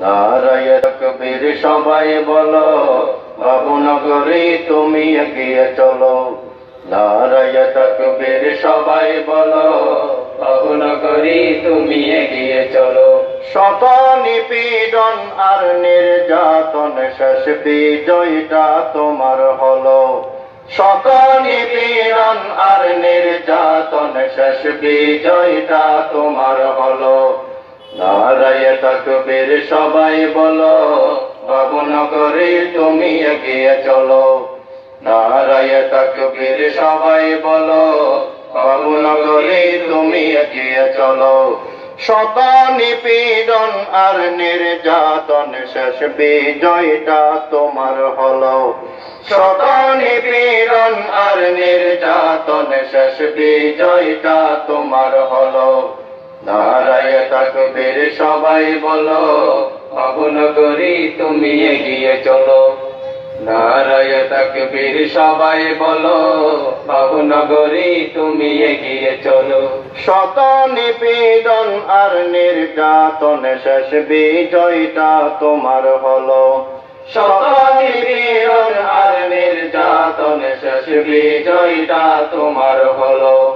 নারায় কবির সবাই বলো বাবুনগরে তুমি এগিয়ে চলো। নারায় তকবীর সবাই বলো বাবুনগরী তুমি এগিয়ে চলো। শত নিপীড়ন আর নির্যাতন শেষ বিজয়টা তোমার হলো। শত নিপীড়ন আর নির্যাতন শেষ বিজয়টা তোমার হলো। সবাই বলো, বাবুনগরে তুমি এগিয়ে চলো। নারায় তকবীর সবাই বলো, বাবুনগরে তুমি এগিয়ে চলো। শত নিপীড়ন আর নির্যাতন শেষ বিজয়টা তোমার হলো। শত নিপীড়ন আর নির্যাতন শেষ বিজয়টা তোমার হলো। তকবীর সবাই বলো বাবুনগরী তুমি এগিয়ে চলো। নারায় তকবীর সবাই বলো বাবুনগরী তুমি এগিয়ে চলো। শত নিপীড়ন আর নির্যাতন শেষ বিজয়টা তোমার হলো। শত নিপীড়ন আর নির্যাতন শেষ বিজয়টা তোমার হলো।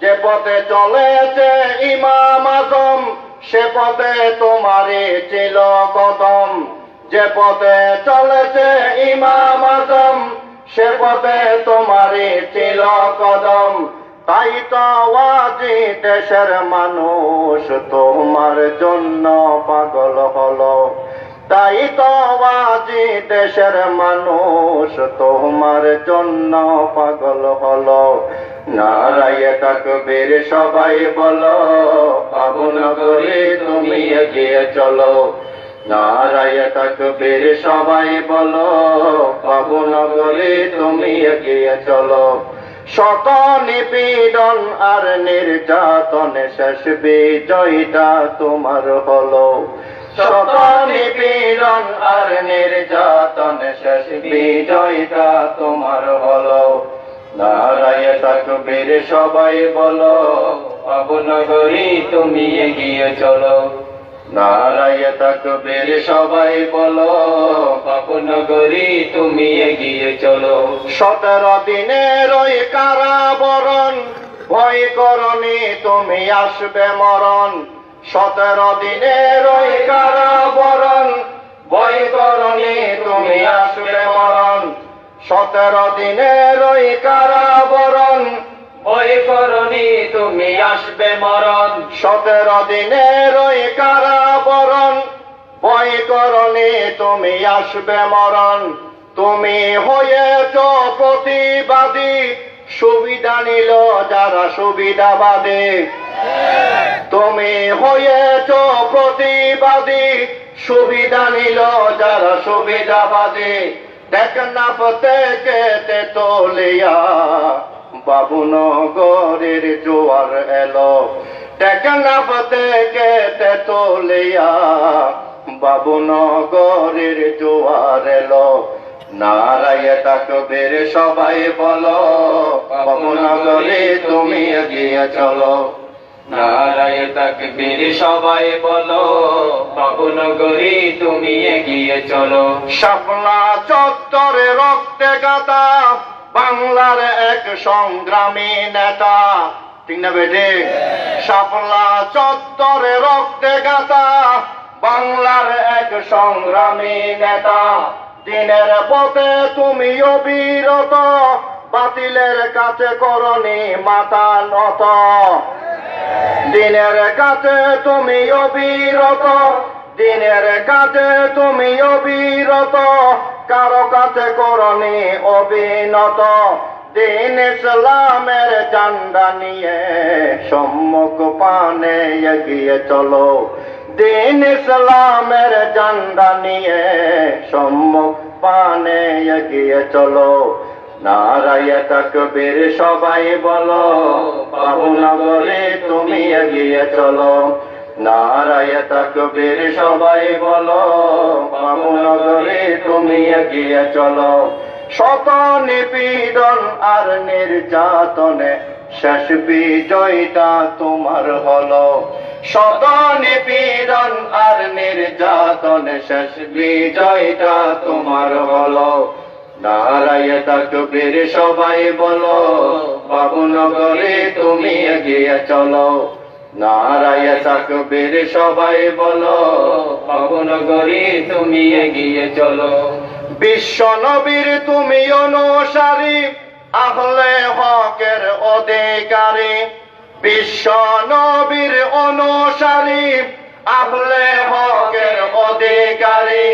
যে পথে চলেছে ইমাম আজম, সে পথে তোমারই ছিল কদম। যে পথে চলেছে ইমাম আজম, সে পথে তোমারই ছিল কদম। তাই তো আজি দেশের মানুষ তোমার জন্য পাগল হলো। তাই তো আজি দেশের মানুষ তোমার জন্য পাগল হলো। নারায় তকবীর সবাই বলো পাবনগরে তুমি এগিয়ে চলো। নারায় তকবীর সবাই বলো পাবনগরে তুমি এগিয়ে চলো। শত নিপীড়ন আর নির্যাতন শেষ বিজয়টা তোমার হলো। নিপীড়ন আর নির্যাতন শেষ বিজয়টা তোমার হলো। নারায় সবাই বলো পাবনগরী তুমি এগিয়ে চলো। নারায় তকবীর সবাই বলো পাবনগরী তুমি এগিয়ে চলো। সতেরো দিনের ওই কারাবরণ, ভয় করনি তুমি আসবে মরণ। সতেরো দিনের ওই কারাবরণ। ভয় করনি তুমি আসবে মরণ। সতেরো দিনের ওই কারাবরণ। ভয় করনি তুমি আসবে মরণ। সতেরো দিনের ওই কারাবরণ। ভয় করনি তুমি আসবে মরণ। তুমি হয়েছ প্রতিবাদী। সুবিধা নিল যারা সুবিধাবাদী তুমি হয়েছ প্রতিবাদী। সুবিধা নিল যারা সুবিধাবাদী টেকনাফ থেকে তেতলিয়া। বাবুনগরের জোয়ার এলো। টেকনাফ থেকে তেতলিয়া। বাবুনগরের জোয়ার এলো। নারায় তাকবীর সবাই বলো, বাবুনগরে তুমি এগিয়ে চলো। নারায় তাকবীর সবাই বলো, বাবুনগরী তুমি এগিয়ে চলো। শাপলা চত্বরে রক্তে গাতা বাংলার এক সংগ্রামী নেতা। ঠিক না বেটে শাপলা চত্বরে রক্তে গাতা বাংলার এক সংগ্রামী নেতা। দিনের পথে তুমিও বিরত বাতিলের কাছে করনি মাতা নত। দিনের কাছে তুমি বিরত দিনের কাছে তুমি অবিরত কারও কাছে করনি অবিনত দিন ইসলামের জান্ডা নিয়ে সম্মুখ পানে এগিয়ে চলো। দিন ইসলামের জান্ডা নিয়ে সম্মুখ পানে এগিয়ে চলো। নারায় তাকবীর সবাই বলো বাবুনগরে তুমি এগিয়ে চলো। নারায় তাকবীর সবাই বলো বাবুনগরে তুমি এগিয়ে চলো। শত নিপীড়ন আর নির্যাতনে শেষ বিজয়টা তোমার হলো। শত নিপীড়ন আর নির্যাতনে শেষ বিজয়টা তোমার হলো। নারায় তাকবীর সবাই বলো বাবুনগরে তুমি এগিয়ে চলো। নারায় সবাই বলো ভবনগরী তুমি এগিয়ে চলো। বিশ্ব নবীর তুমি অনুসারী, আহলে হকের অধিকারী। বিশ্ব নবীর অনুসারী, আহলে হকের অধিকারী।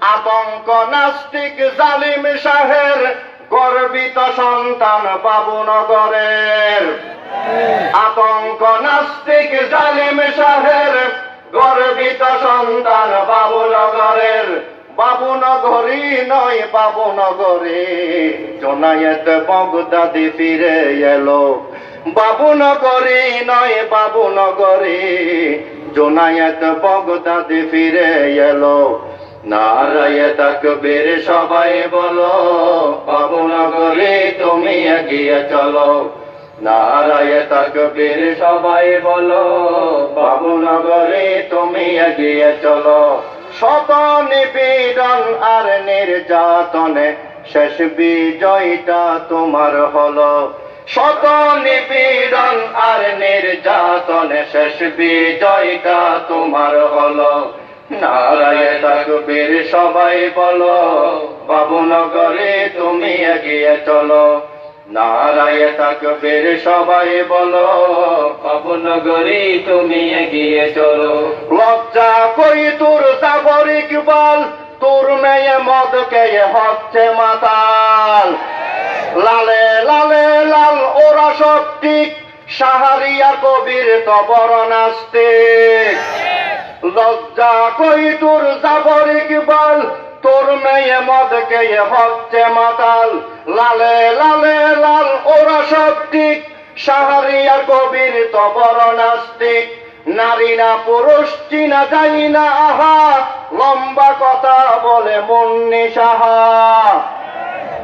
আতঙ্ক নাস্তিক জালিম শাহের গর্বিত সন্তান বাবুনগরের আতঙ্ক নাস্তিক জালিম শাহের, গর্বিত সন্তান বাবুনগরের বাবুনগরী নয় বাবুনগরী জোনায়েত বগদাদি ফিরে এলো। বাবুনগরী নয় বাবুনগরী জোনায়েত বগদাদি ফিরে এলো। নারায় তাকবীর সবাই বলো, বাবুনগরী তুমি এগিয়ে চলো। নারায় তাকবীর সবাই বলো, বাবুনগরে তুমি এগিয়ে চলো। শত নিপীড়ন আর নির্যাতনে শেষ বিজয়টা তোমার হলো। শত নিপীড়ন আর নির্যাতনে শেষ বিজয়টা তোমার হলো। নারায় সবাই বলো, বাবুনগরে তুমি এগিয়ে চলো। নারায় তাকবীর সবাই বলো ভবনগরী তুমি এগিয়ে চলো। লজ্জা কই তোর সাবর ইকবাল তোর মেয়ে মদ খেয়ে হচ্ছে মাতাল। লালে লালে, লাল, ওরা সব ঠিক, সাহারিয়া কবির তবর নাস্তিক লজ্জা কই তোর সাবর ইকবাল? তোর মেয়ে মদ খেয়ে হচ্ছে মাতাল। লালে লালে, লাল, ওরা সব ঠিক। সাহারিয়ার কবির তবর নাস্তিক। নারী না পুরুষ, চিনা যাই না আহা। লম্বা কথা বলে মুন্নি সাহা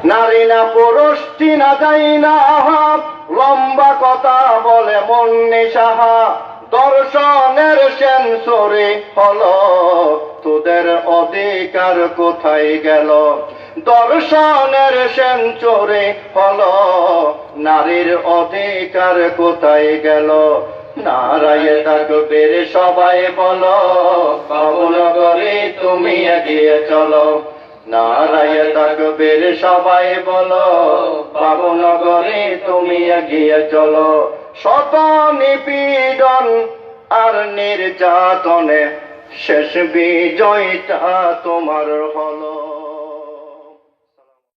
নারী না পুরুষ, চিনা যাই না আহা। লম্বা কথা বলে মুন্নি সাহা দর্শনের সেন্সরে হলো, তোদের অধিকার কোথায় গেল? দর্শনের সেন চোরে হলো, নারীর অধিকার কোথায় গেল? নারায় তাকবীর সবাই বলো বাবুনগরে তুমি এগিয়ে চলো। নারায় তাকবীর সবাই বলো বাবুনগরে তুমি এগিয়ে চলো। শত নিপীড়ন আর নির্যাতনে শেষ বিজয়টা তোমার হলো।